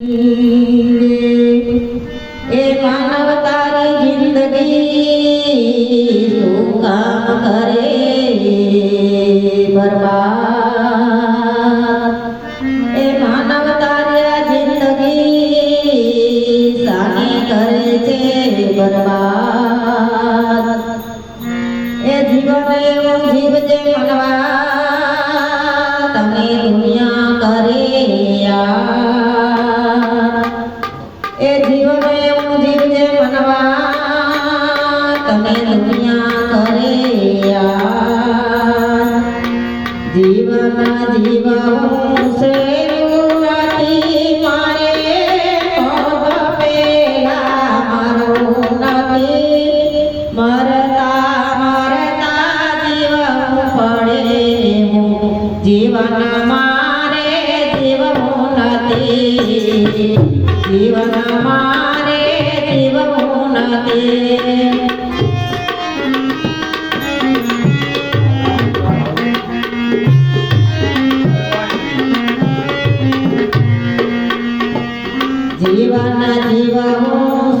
એ માનવ તારી જિંદગી શું કામ કરે બરબાદ એ માનવ તારી જિંદગી સાની કરે છે બરબાદ એ જીવન એવો જીવ જે મનવા કરવા તને દુનિયા કરે જીવના જીવ જીવન મારે જીવવું નથી. જીવન મારે જીવવું જીવાના જીવા હું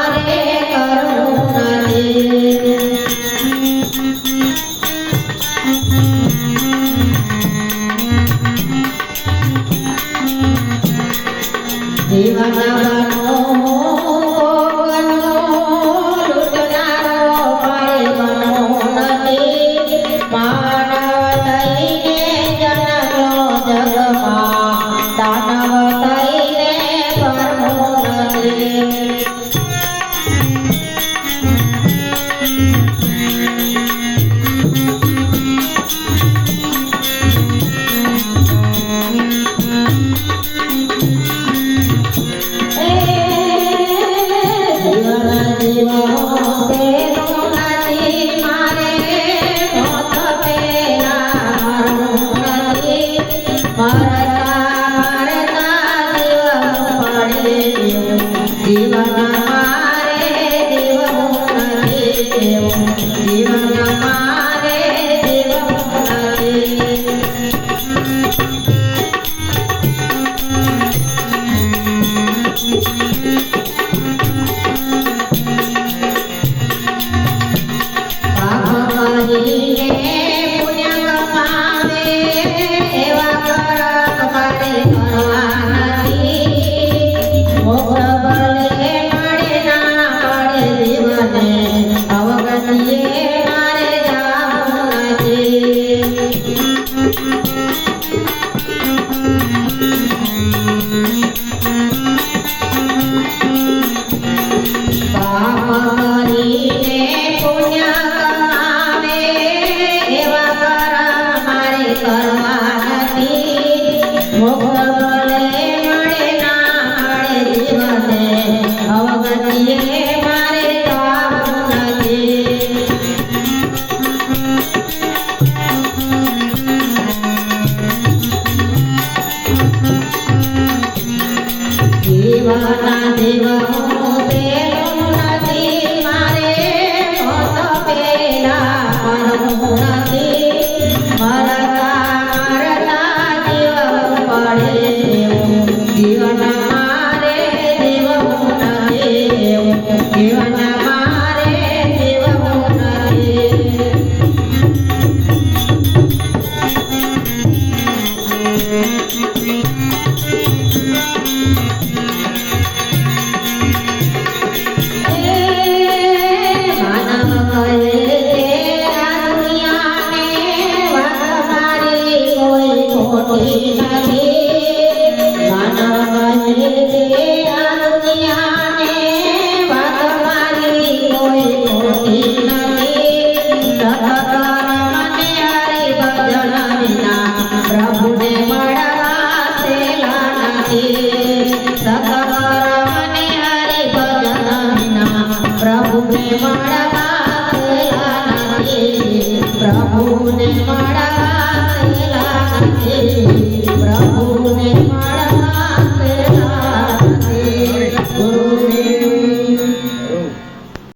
જીવન મારે દેવ જીવન মারা સેલા નથી